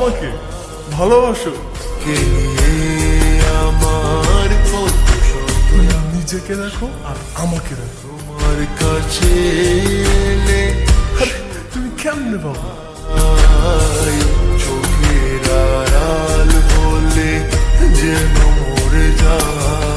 আমাকে ভালোবাসো। নিজেকে দেখো আর আমাকে দেখো। তোমার কাছে তুমি কেমনে বাবা চোখের আড়াল বলে যে মরে যায়।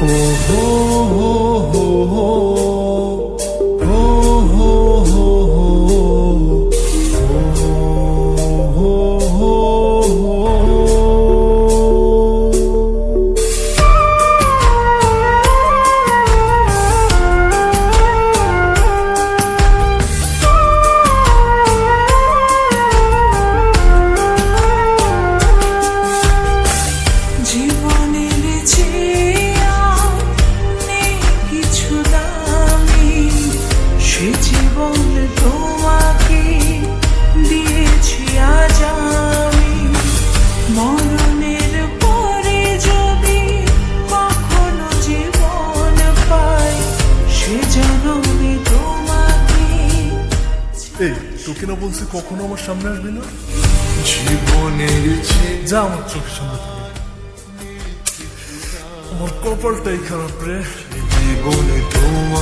Ого-го-го এই তোকে না বলছি কখনো আমার সামনে আসবি না? জীবনের যা আমার চোখের সামনে আমার কপালটাই খারাপ রে। জীবনে তোমার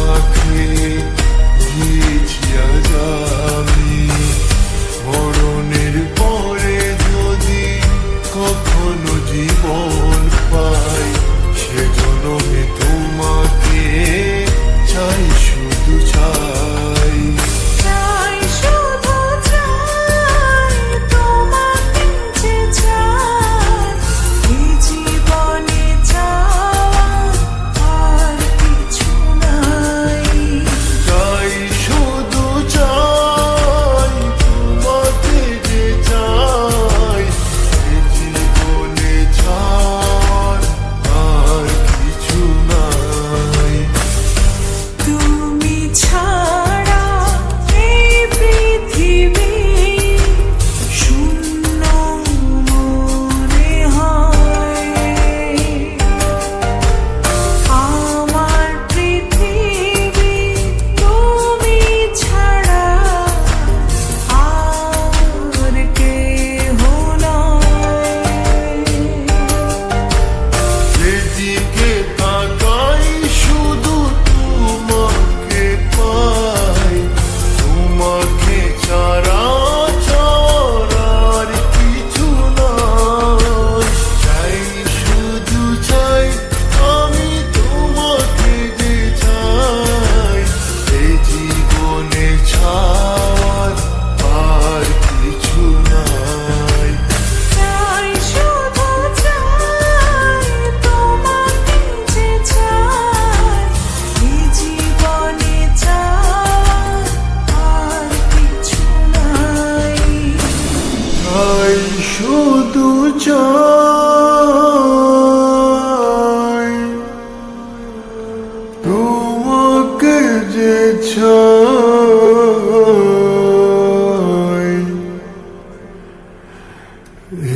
রেছ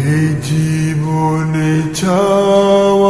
এই জীবনে চাওয়া